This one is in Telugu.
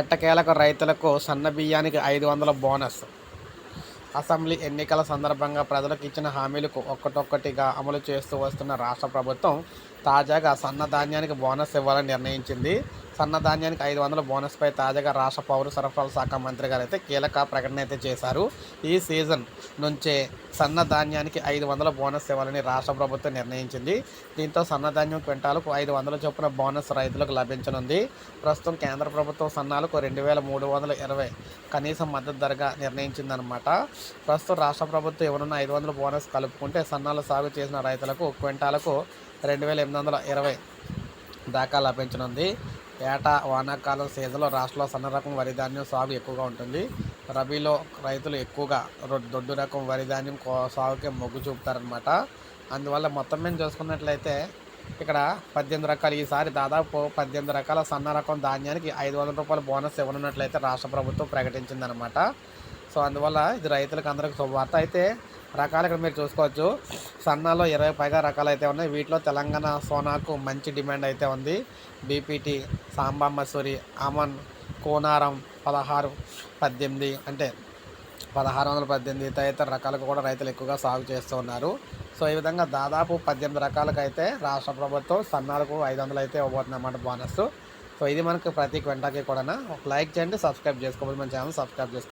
ఎట్టకేలకు రైతులకు సన్న బియ్యానికి ఐదు వందల బోనస్. అసెంబ్లీ ఎన్నికల సందర్భంగా ప్రజలకు ఇచ్చిన హామీలకు ఒక్కటొక్కటిగా అమలు చేస్తూ వస్తున్న రాష్ట్ర ప్రభుత్వం తాజాగా సన్న ధాన్యానికి బోనస్ ఇవ్వాలని నిర్ణయించింది. సన్నధాన్యానికి ఐదు వందల బోనస్పై తాజాగా రాష్ట్ర పౌర సరఫరాల శాఖ మంత్రి గారు అయితే కీలక ప్రకటన అయితే చేశారు. ఈ సీజన్ నుంచే సన్నధాన్యానికి ఐదు వందల బోనస్ ఇవ్వాలని రాష్ట్ర ప్రభుత్వం నిర్ణయించింది. దీంతో సన్నధాన్యం క్వింటాలకు ఐదు వందల చొప్పున బోనస్ రైతులకు లభించనుంది. ప్రస్తుతం కేంద్ర ప్రభుత్వం సన్నాలకు రెండు వేల మూడు వందల ఇరవై కనీస మద్దతు ధరగా నిర్ణయించిందనమాట ప్రస్తుతం రాష్ట్ర ప్రభుత్వం ఇవ్వనున్న ఐదు వందల బోనస్ కలుపుకుంటే సన్నాలు సాగు చేసిన రైతులకు క్వింటాలకు రెండు వేల ఎనిమిది వందల ఇరవై దాకా లభించనుంది. ఏటా వానాకాలం సీజన్లో రాష్ట్రంలో సన్న రకం వరి ధాన్యం సాగు ఎక్కువగా ఉంటుంది. రబీలో రైతులు ఎక్కువగా దొడ్డు రకం వరి ధాన్యం కో- సాగుకే మొగ్గు చూపుతారనమాట అందువల్ల మొత్తం మీద చూసుకున్నట్లయితే ఇక్కడ పద్దెనిమిది రకాలు ఈసారి దాదాపు పద్దెనిమిది రకాల సన్న రకం ధాన్యానికి ఐదు వందల రూపాయల బోనస్ ఇవ్వనున్నట్లయితే రాష్ట్ర ప్రభుత్వం ప్రకటించిందనమాట సో అందువల్ల ఇది రైతులకు అందరికి శుభవార్త అయితే రకాలు ఇక్కడ మీరు చూసుకోవచ్చు. సన్నాలో ఇరవై పైగా రకాలు అయితే ఉన్నాయి. వీటిలో తెలంగాణ సోనాకు మంచి డిమాండ్ అయితే ఉంది. బీపీటీ సాంబా మసూరి అమన్ కోనారం పదహారు పద్దెనిమిది అంటే పదహారు వందల పద్దెనిమిది తదితర రకాలకు కూడా రైతులు ఎక్కువగా సాగు చేస్తూ ఉన్నారు. సో ఈ విధంగా దాదాపు పద్దెనిమిది రకాలకు అయితే రాష్ట్ర ప్రభుత్వం సన్నాలకు ఐదు వందలు అయితే ఇవ్వబోతుంది అన్నమాట బోనస్. సో ఇది మనకు ప్రతి క్వింటాకి కూడా ఒక లైక్ చేయండి సబ్స్క్రైబ్ చేసుకోవాలి మన ఛానల్ సబ్స్క్రైబ్ చేసుకోండి.